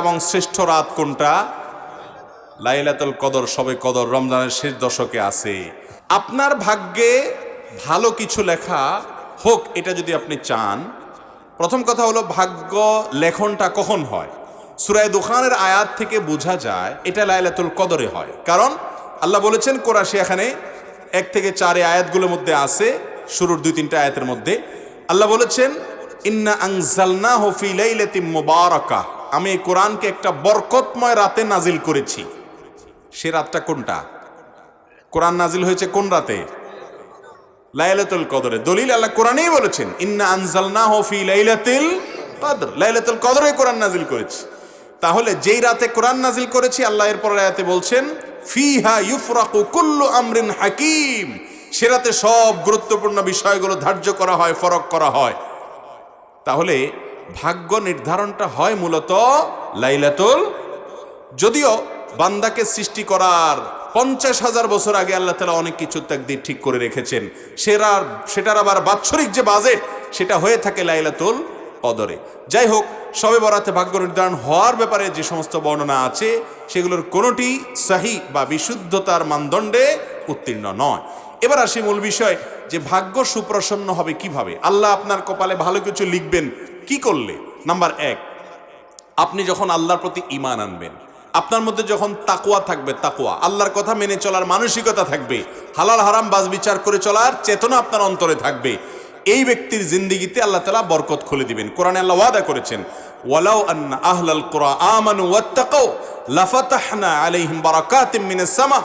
এবং শ্রেষ্ঠ রাত কোনটা? লাইলাতুল কদর, সবে কদর, রমজানের শেষ দশকে আছে। আপনার ভাগ্যে ভালো কিছু লেখা হোক, এটা যদি আপনি চান। প্রথম কথা হলো, ভাগ্য লেখনটা কখন হয়? সুরায় দোকানের আয়াত থেকে বোঝা যায়, এটা লাইলাতুল কদরে হয়। কারণ আল্লাহ বলেছেন, কোরআশি এখানে এক থেকে চারে আয়াতগুলোর মধ্যে আছে, শুরুর দুই তিনটা আয়াতের মধ্যে। আল্লাহ বলেছেন, ইন্না আংজালনা হফি লাইলাতিম মুবারাকা আমি কোরআনকে একটা বরকতময় রাতে নাজিল করেছি। সে রাতটা কোনটা? কোরআন নাজিল হয়েছে কোন রাতে? লাইলাতুল কদরে। দলিল আল্লাহ কোরআনেই বলেছেন, ইন্না আনজালনাহু ফি লাইলাতিল কদর। লাইলাতুল কদরে কোরআন নাজিল করেছি। তাহলে যেই রাতে কোরআন নাজিল করেছি, আল্লাহ এর পরের আয়াতে বলছেন, ফিহা ইউফরাকু কুল্লু আমরিন হাকিম। সে রাতে সব গুরুত্বপূর্ণ বিষয়গুলো ধার্য করা হয়, ফরক করা হয়। তাহলে ভাগ্য নির্ধারণটা হয় মূলত লাইলাতুল যদিও বান্দাকে সৃষ্টি করার পঞ্চাশ হাজার বছর আগে আল্লাহ তালা অনেক কিছু তাকদির ঠিক করে রেখেছেন। সেটার সেটার আবার বাৎসরিক যে বাজেট, সেটা হয়ে থাকে লাইলাতুল কদরে। যাই হোক, সবে বরাতে ভাগ্য নির্ধারণ হওয়ার ব্যাপারে যে সমস্ত বর্ণনা আছে, সেগুলোর কোনোটি সাহি বা বিশুদ্ধতার মানদণ্ডে উত্তীর্ণ নয়। এবার আসি মূল বিষয়, যে ভাগ্য সুপ্রসন্ন হবে কীভাবে? আল্লাহ আপনার কপালে ভালো কিছু লিখবেন কি করলে? নাম্বার এক, আপনি যখন আল্লাহর প্রতি ইমান আনবেন, আপনার মধ্যে যখন তাকুয়া থাকবে তাকুয়া আল্লাহর কথা মেনে চলার মানসিকতা থাকবে, হালাল হারাম বাজ বিচার করে চলার চেতনা আপনার অন্তরে থাকবে, এই ব্যক্তির জিন্দিগিতে আল্লাহ তালা বরকত খুলে দিবেন। কোরআনে আল্লাহ ওয়াদা করেছেন, ওয়ালাউ আন্না আহলাল কুরআ আমানু ওয়াত্তাকাউ, লাফাতাহনা আলাইহিম বারাকাতিম মিনাস সামা।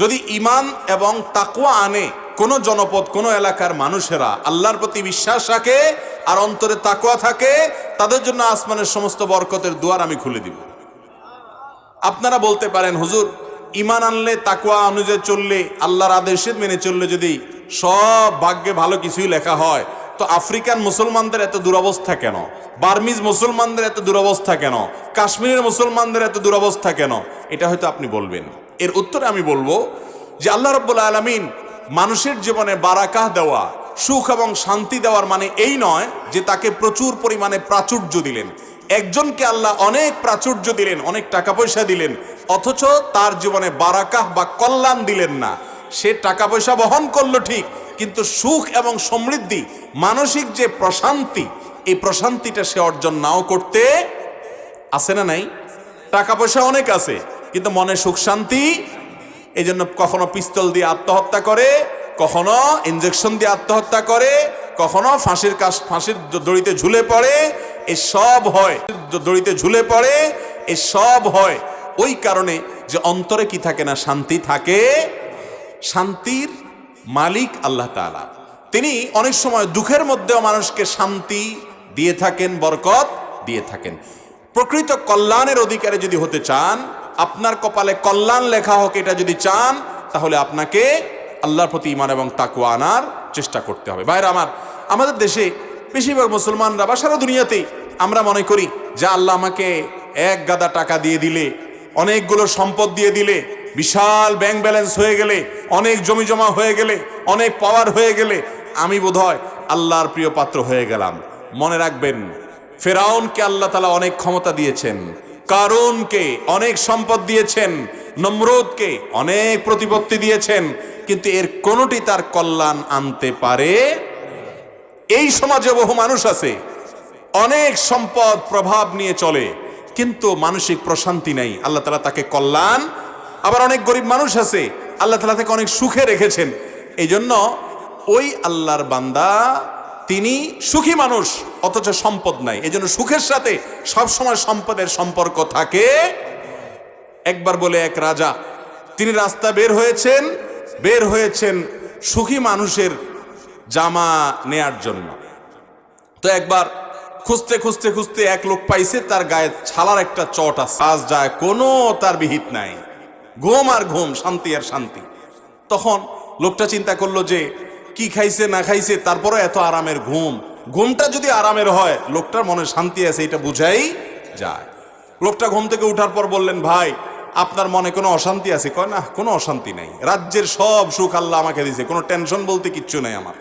যদি ইমান এবং তাকুয়া আনে কোন জনপদ, কোন এলাকার মানুষেরা আল্লাহর প্রতি বিশ্বাস রাখে আর অন্তরে তাকুয়া থাকে, তাদের জন্য আসমানের সমস্ত বরকতের দুয়ার আমি খুলে দিব। আপনারা বলতে পারেন, হুজুর ইমান আনলে তাকুয়া অনুযায়ী চললে, আল্লাহর আদেশে মেনে চললে যদি সব ভাগ্যে ভালো কিছুই লেখা হয়, তো আফ্রিকান মুসলমানদের এত দুরবস্থা কেন? বার্মিজ মুসলমানদের এত দুরবস্থা কেন? কাশ্মীরের মুসলমানদের এত দুরবস্থা কেন? এটা হয়তো আপনি বলবেন। এর উত্তরে আমি বলব যে, আল্লাহ রব্বুল আলমিন মানুষের জীবনে বারাকাহ দেওয়া, সুখ এবং শান্তি দেওয়ার মানে এই নয় যে তাকে প্রচুর পরিমাণে প্রাচুর্য দিলেন। একজনকে আল্লাহ অনেক প্রাচুর্য দিলেন, অনেক টাকা পয়সা দিলেন, অথচ তার জীবনে বারাকাহ বা কল্যাণ দিলেন না। সে টাকা পয়সা বহন করল ঠিক, কিন্তু সুখ এবং সমৃদ্ধি, মানসিক যে প্রশান্তি, এই প্রশান্তিটা সে অর্জন নাও করতে আছে না নাই? টাকা পয়সা অনেক আছে, কিন্তু মনে সুখ শান্তি এই জন্য কখনো পিস্তল দিয়ে আত্মহত্যা করে, কখনো ইঞ্জেকশন দিয়ে আত্মহত্যা করে, কখনো ফাঁসির কাজ, ফাঁসির দড়িতে ঝুলে পড়ে এই সব হয়। দড়িতে ঝুলে পড়ে এই সব হয়। ওই কারণে যে অন্তরে কি থাকে না, শান্তি থাকে। শান্তির মালিক আল্লাহ তাআলা। তিনি অনেক সময় দুঃখের মধ্যেও মানুষকে শান্তি দিয়ে থাকেন, বরকত দিয়ে থাকেন। প্রকৃত কল্যাণের অধিকারে যদি হতে চান আপনার কপালে কল্যাণ লেখা হোক, এটা যদি চান, তাহলে আপনাকে আল্লাহর প্রতি ইমান এবং তাকুয়া আনার চেষ্টা করতে হবে। বাইরে আমার, আমাদের দেশে বেশিরভাগ মুসলমানরা বা সারা দুনিয়াতেই আমরা মনে করি যে আল্লাহ আমাকে এক গাদা টাকা দিয়ে দিলে, অনেকগুলো সম্পদ দিয়ে দিলে, বিশাল ব্যাংক ব্যালেন্স হয়ে গেলে, অনেক জমি জমা হয়ে গেলে, অনেক পাওয়ার হয়ে গেলে, আমি বোধহয় আল্লাহর প্রিয় পাত্র হয়ে গেলাম। মনে রাখবেন, ফেরাউনকে আল্লাহ তালা অনেক ক্ষমতা দিয়েছেন। কারুনকে অনেক সম্পদ দিয়েছেন, নমরুদকে অনেক প্রতিপত্তি দিয়েছেন, কিন্তু এর কোনোটি তার কল্যাণ আনতে পারে? এই সমাজে বহু মানুষ আছে, অনেক সম্পদ প্রভাব নিয়ে চলে, কিন্তু মানসিক প্রশান্তি নাই। আল্লাহ তালা তাকে কল্যাণ, আবার অনেক গরিব মানুষ আছে, আল্লাহ তালা তাকে অনেক সুখে রেখেছেন। এই জন্য ওই আল্লাহর বান্দা তিনি সুখী মানুষ, অথচ সম্পদ নাই। এই জন্য সুখের সাথে সবসময় সম্পদের সম্পর্ক থাকে। একবার বলে এক রাজা, তিনি রাস্তা বের হয়েছেন বের হয়েছেন সুখী মানুষের জামা নেয়ার জন্য। তো একবার খুঁজতে খুঁজতে খুঁজতে এক লোক পাইছে, তার গায়ে ছালার একটা চট আছে। আজ যায় কোনো তার বিহিত নাই। ঘুম আর ঘুম, শান্তি আর শান্তি। তখন লোকটা চিন্তা করল যে কি খাইছে, না খাইছে তারপরে এত আরামের ঘুম। ঘুমটা যদি আরামের হয়, লোকটার মনে শান্তি আছে, এটা বুঝাই যায়। লোকটা ঘুম থেকে উঠার পর বললেন, ভাই, আপনার মনে কোনো অশান্তি আছে? কয়, না, কোনো অশান্তি নাই। রাজ্যের সব সুখ আল্লাহ আমাকে দিছে কোনো টেনশন বলতে কিচ্ছু নাই আমার।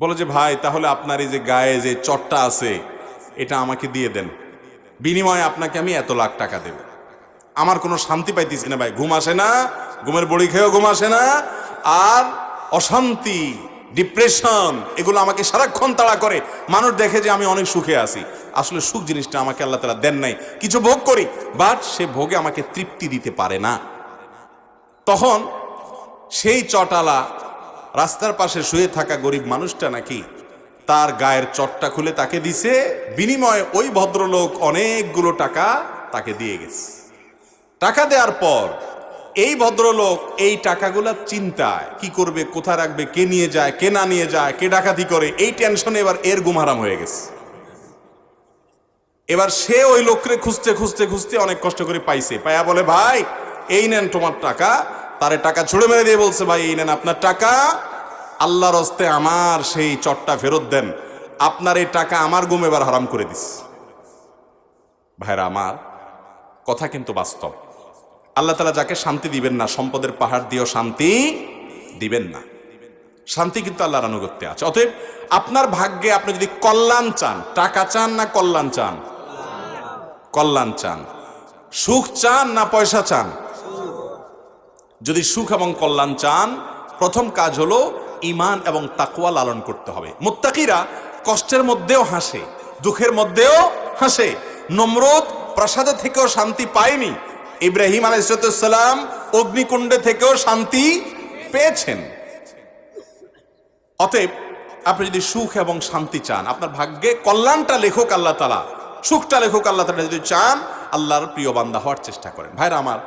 বলে যে, ভাই, তাহলে আপনার এই যে গায়ে যে চটটা আছে, এটা আমাকে দিয়ে দেন। বিনিময়ে আপনাকে আমি এত লাখ টাকা দেব। আমার কোনো শান্তি পাইতেছি না ভাই, ঘুম আসে না, ঘুমের বড়ি খেয়েও ঘুম আসে না, আর অশান্তি, ডিপ্রেশন, এগুলো আমাকে সারাক্ষণ তাড়া করে। মানুষ দেখে যে আমি অনেক সুখে আছি। আসলে সুখ জিনিসটা আমাকে আল্লাহ তালা দেন নাই। কিছু ভোগ করি বাট সে ভোগে আমাকে তৃপ্তি দিতে পারে না। তখন সেই চটালা রাস্তার পাশে শুয়ে থাকা গরিব মানুষটা নাকি তার গায়ের চটটা খুলে তাকে দিছে। বিনিময়ে ওই ভদ্রলোক অনেকগুলো টাকা তাকে দিয়ে গেছে। টাকা দেওয়ার পর এই ভদ্রলোক এই টাকাগুলা চিন্তায়, কি করবে, কোথায় রাখবে, কে নিয়ে যায়, কে না নিয়ে যায়, কে ডাকাতি করে, এই টেনশনে এবার এর গুমহারাম হয়ে গেছে। এবার সে ওই লোকরে খুঁজতে খুঁজতে খুঁজতে অনেক কষ্ট করে পাইছে। পায়া বলে, ভাই, এই নেন তোমার টাকা। তারে টাকা ছুড়ে মেরে দিয়ে বলছে, ভাই, এই নেন আপনার টাকা। আল্লাহর হস্তে আমার সেই চটটা ফেরত দেন। আপনার এই টাকা আমার গুম এবার হারাম করে দিস। ভাইরা, আমার কথা কিন্তু বাস্তব। আল্লাহ তালা যাকে শান্তি দিবেন না, সম্পদের পাহাড় দিয়েও শান্তি দিবেন না। শান্তি কিন্তু আল্লাহর আনুগত্যে আছে। অতএব আপনার ভাগ্যে আপনি যদি কল্যাণ চান, টাকা চান না কল্যাণ চান? কল্যাণ চান। সুখ চান না পয়সা চান? যদি সুখ এবং কল্যাণ চান, প্রথম কাজ হলো ইমান এবং তাকুয়া লালন করতে হবে। মোত্তাকিরা কষ্টের মধ্যেও হাসে, দুঃখের মধ্যেও হাসে, নমরুদ প্রাসাদে থেকেও শান্তি পায়নি ইব্রাহিম আলাইসালাম অগ্নিকুণ্ডে থেকেও শান্তি পেয়েছেন। অতএব আপনি যদি সুখ এবং শান্তি চান, আপনার ভাগ্যে কল্যাণটা লেখক আল্লাহ তালা সুখটা লেখক আল্লাহ তালা যদি চান, আল্লাহর প্রিয় বান্দা হওয়ার চেষ্টা করেন। ভাইরা আমার,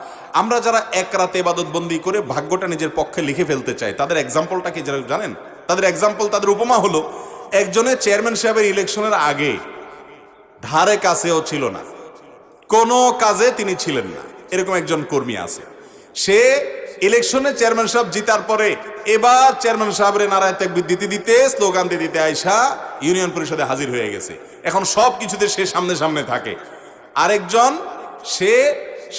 আমরা যারা এক রাতে এবাদতবন্দি করে ভাগ্যটা নিজের পক্ষে লিখে ফেলতে চাই, তাদের এক্সাম্পলটা কি যারা জানেন? তাদের এক্সাম্পল তাদের উপমা হলো, একজনের চেয়ারম্যান সাহেবের ইলেকশনের আগে ধারে কাছেও ছিল না, কোনো কাজে তিনি ছিলেন না। এরকম একজন কর্মী আছে। সে ইলেকশনে চেয়ারম্যান সাহেব জিতার পরে এবার চেয়ারম্যান সাহেবের নারায় তেকবির দিতে দিতে, স্লোগান দিতে দিতে আয়সা ইউনিয়ন পরিষদে হাজির হয়ে গেছে। এখন সব কিছুতে সে সামনে সামনে থাকে। আরেকজন, সে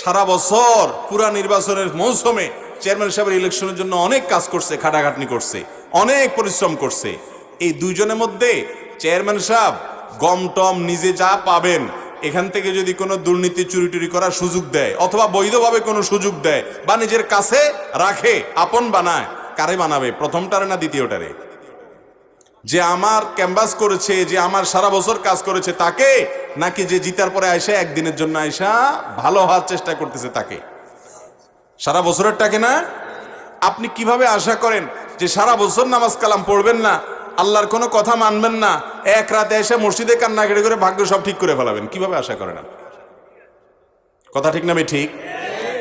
সারা বছর পুরা নির্বাচনের মৌসুমে চেয়ারম্যান সাহেবের ইলেকশনের জন্য অনেক কাজ করছে, খাটাখাটনি করছে, অনেক পরিশ্রম করছে। এই দুইজনের মধ্যে চেয়ারম্যান সাহেব গম টম নিজে যা পাবেন এখান থেকে যদি কোনো দুর্নীতি চুরি টুরি করার সুযোগ দেয়, অথবা বৈধভাবে কোনো সুযোগ দেয়, বা নিজের কাছে রাখে, আপন বানায়, কারে বানাবে? প্রথমটারে না দ্বিতীয়টারে? যে আমার ক্যাম্বাস করেছে, যে আমার সারা বছর কাজ করেছে তাকে, নাকি যে জিতার পরে আয়সা একদিনের জন্য আয়সা ভালো হওয়ার চেষ্টা করতেছে তাকে? সারা বছরের বছরেরটাকে না? আপনি কীভাবে আশা করেন যে সারা বছর নামাজ কালাম পড়বেন না আল্লাহর কোনো কথা মানবেন না। এক রাতে এসে মসজিদে কান্নাকাটি করে ভাগ্য সব ঠিক করে ফেলাবেন। কীভাবে আশা করেন আপনি? কথা ঠিক না ঠিক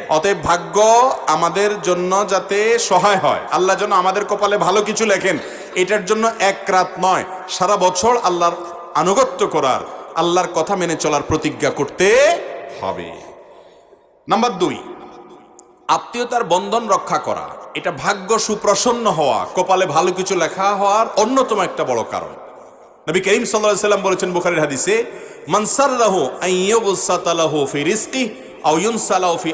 অতএব ভাগ্য আমাদের জন্য যাতে সহায় হয়। আল্লাহ যেন আমাদের কপালে ভালো কিছু লেখেন। এটার জন্য এক রাত নয়, সারা বছর আল্লাহর আনুগত্য করার, আল্লাহর কথা মেনে চলার প্রতিজ্ঞা করতে হবে। নাম্বার দুই আত্মীয়তার বন্ধন রক্ষা করা। এটা ভাগ্য সুপ্রসন্ন হওয়া, কপালে ভালো কিছু লেখা হওয়ার অন্যতম একটা বড় কারণ। নবী করিম সাল্লাম বলেছেন বুখারীর হাদিসে ফি ইউনসালাহু ফি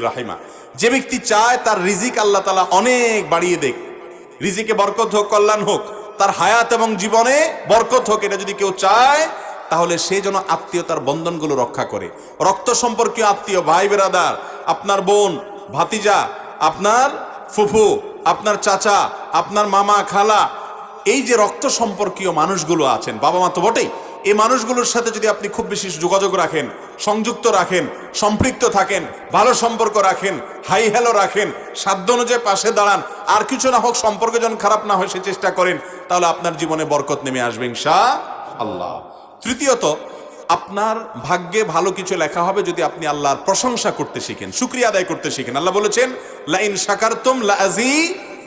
রাহিমা। যে ব্যক্তি চায় তার রিজিক আল্লাহ তাআলা অনেক বাড়িয়ে দেখ রিজিকে বরকত হোক, কল্যাণ হোক, তার হায়াত এবং জীবনে বরকত হোক, এটা যদি কেউ চায় তাহলে সে যেন আত্মীয়তার বন্ধনগুলো রক্ষা করে। রক্ত সম্পর্কীয় আত্মীয়, ভাই বেরাদার, আপনার বোন, ভাতিজা, আপনার ফুফু, আপনার চাচা, আপনার মামা, খালা, এই যে রক্ত সম্পর্কীয় মানুষগুলো আছেন, বাবা মা তো বটেই, এই মানুষগুলোর সাথে যদি আপনি খুব বেশি যোগাযোগ রাখেন, সংযুক্ত রাখেন, সম্পৃক্ত থাকেন, ভালো সম্পর্ক রাখেন, হাই হ্যালো রাখেন, সাধ্য অনুযায়ী পাশে দাঁড়ান, আর কিছু না হোক সম্পর্ক যেন খারাপ না হয় সে চেষ্টা করেন, তাহলে আপনার জীবনে বরকত নেমে আসবেন ইনশা আল্লাহ। তৃতীয়ত, আপনার ভাগ্যে ভালো কিছু লেখা হবে যদি আপনি আল্লাহর প্রশংসা করতে শিখেন, শুক্রিয়া আদায় করতে শিখেন। আল্লাহ বলেছেন, লাইন শাকারতুম লাজি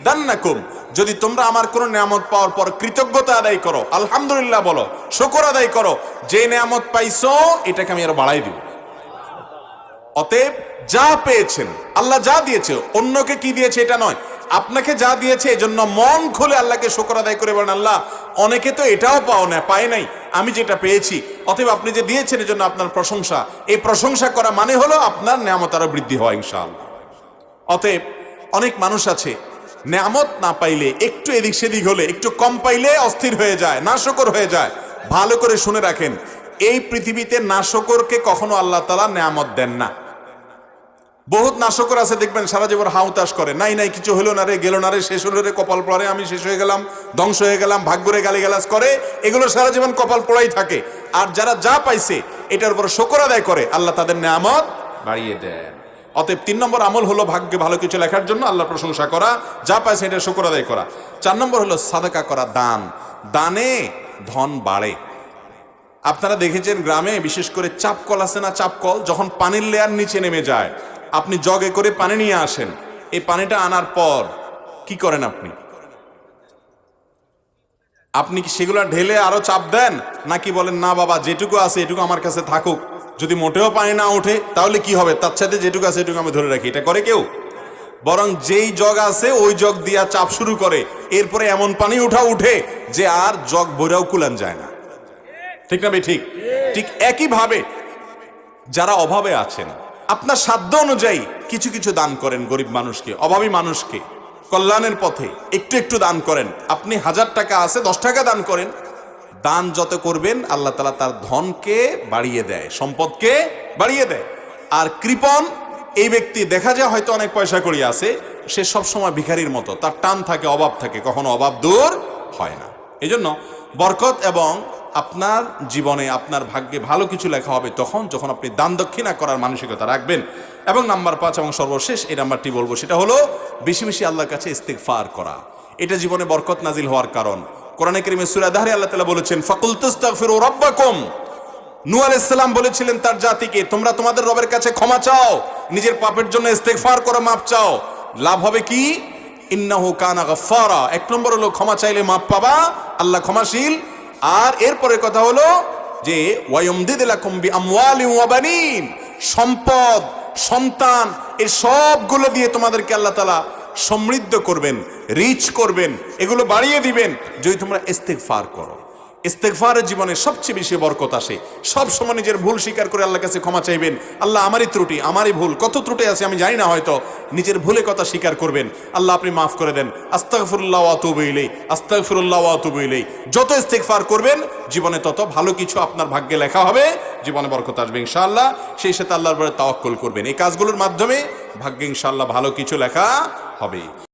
দান্নাকুম যদি তোমরা আমার কোনো নিয়ামত পাওয়ার পর কৃতজ্ঞতা আদায় করো, আলহামদুলিল্লাহ বলো, শুকর আদায় করো, যে নিয়ামত পাইছো, এটাকে আমি আরও বাড়াই দিব। অতএব যা পেয়েছেন, আল্লাহ যা দিয়েছে, অন্যকে কি দিয়েছে এটা নয় আপনাকে যা দিয়েছে, এজন্য মন খুলে আল্লাহকে শোকর আদায় করে বলেন, আল্লাহ, অনেকে তো এটাও পাও না, পায় নাই। আমি যেটা পেয়েছি, অতএব আপনি যে দিয়েছেন, এজন্য আপনার প্রশংসা। এই প্রশংসা করা মানে হলো আপনার নিয়ামত আরও বৃদ্ধি হয়, ইনশাআল্লাহ। অতএব অনেক মানুষ আছে, নেয়ামত না পাইলে, একটু এদিক সেদিক হলে, একটু কম পাইলে অস্থির হয়ে যায়, নাশকর হয়ে যায়। ভালো করে শুনে রাখেন, এই পৃথিবীতে নাশকরকে কখনো আল্লাহ তালা নেয়ামত দেন না। বহুত নাশকর আছে, দেখবেন সারা জীবন হাউতাস করে। নাই নাই, কিছু হলো না রে, গেল না রে, শেষ হলো রে, কপাল পড়ে, আমি শেষ হয়ে গেলাম, ধ্বংস হয়ে গেলাম, ভাগ্যরে গালিগালাজ করে, এগুলো সারা জীবন কপাল পড়াই থাকে। আর যারা যা পাইছে, এটার উপর শকর আদায় করে, আল্লাহ তাদের নেয়ামত বাড়িয়ে দেন। অতএব তিন নম্বর আমল হলো ভাগ্যে ভালো কিছু লেখার জন্য আল্লাহ প্রশংসা করা, যা পাইছে, এটা শকর আদায় করা। চার নম্বর হলো সাদাকা করা দান। দানে ধন বাড়ে। আপনারা দেখেছেন গ্রামে বিশেষ করে চাপকল আছে না চাপকল, যখন পানির লেয়ার নিচে নেমে যায়, আপনি জগে করে পানি নিয়ে আসেন, এই পানিটা আনার পর কি করেন আপনি? আপনি কি সেগুলো ঢেলে আরও চাপ দেন, নাকি বলেন, না বাবা, যেটুকু আছে এটুকু আমার কাছে থাকুক, যদি মোটেও পানি না ওঠে, তাহলে কি হবে? তার সাথে যেটুকু আছে এটুকু আমি ধরে রাখি। এটা করে কেউ? বরং যেই জগ আছে, ওই জগ দিয়া চাপ শুরু করে, এরপরে এমন পানি উঠা উঠে, যে আর জগ বইরাও কুলান যায় না। ঠিক না ভাই? ঠিক। ঠিক একইভাবে যারা অভাবে আছেন, আপনার সাধ্য অনুযায়ী কিছু কিছু দান করেন গরিব মানুষকে, অভাবী মানুষকে। কল্যাণের পথে একটু একটু দান করেন। আপনি হাজার টাকা আছে, দশ টাকা দান করেন। দান যত করবেন, আল্লাহ তালা তার ধনকে বাড়িয়ে দেয়, সম্পদকে বাড়িয়ে দেয়। আর কৃপন, এই ব্যক্তি, দেখা যায় হয়তো অনেক পয়সা করি আছে, সে সবসময় ভিখারির মতো। তার টান থাকে, অভাব থাকে, কখনো অভাব দূর হয় না। এই জন্য বরকত এবং আপনার জীবনে আপনার ভাগ্যে ভালো কিছু লেখা হবে তখন, যখন আপনি দান দক্ষিণা করার মানসিকতা রাখবেন। এবং নাম্বার পাঁচ এবং সর্বশেষ এই নাম্বারটি বলব, সেটা হলো বেশি বেশি আল্লাহর কাছে ইস্তেকফার করা। এটা জীবনে বরকত নাজিল হওয়ার কারণ। কোরআনে করিমে সুরাদাহারে আল্লাহ তালা বলেছেন ফাকুল তুস্তাগফিরু রাব্বাকুম। নূ আলাইসাল্লাম বলেছিলেন তার জাতিকে, তোমরা তোমাদের রবের কাছে ক্ষমা চাও, নিজের পাপের জন্য ইস্তেগফার করো মাপ চাও। লাভ হবে কি? ইন্নাহু কানা গাফফারা। এক নম্বর হলো ক্ষমা চাইলে মাপ পাবা, আল্লাহ ক্ষমাশীল। আর এরপরে কথা হলো যে সম্পদ, সন্তান এই সবগুলো দিয়ে তোমাদেরকে আল্লাহ তালা সমৃদ্ধ করবেন রিচ করবেন, এগুলো বাড়িয়ে দিবেন। যদি তোমরা ইস্তেগফার করো। ইস্তেগফারের জীবনে সবচেয়ে বেশি বরকত আসে। সব সময় নিজের ভুল স্বীকার করে আল্লাহর কাছে ক্ষমা চাইবেন। আল্লাহ আমারই ত্রুটি, আমারই ভুল, কত ত্রুটি আছে আমি জানি না হয়তো। নিজের ভুলে কথা স্বীকার করবেন। আল্লাহ আপনি মাফ করে দেন। আস্তাগফিরুল্লাহ ওয়া আতুবু ইলাই আস্তাগফিরুল্লাহ ওয়া আতুবু ইলাই যত ইস্তেকফার করবেন, জীবনে তত ভালো কিছু আপনার ভাগ্যে লেখা হবে। জীবনে বরকত আসবে ইনশাআল্লাহ। সেই সাথে আল্লাহর উপরে তাওয়াক্কুল করবেন। এই কাজগুলোর মাধ্যমে ভাগ্যে ইনশাআল্লাহ ভালো কিছু লেখা হবে।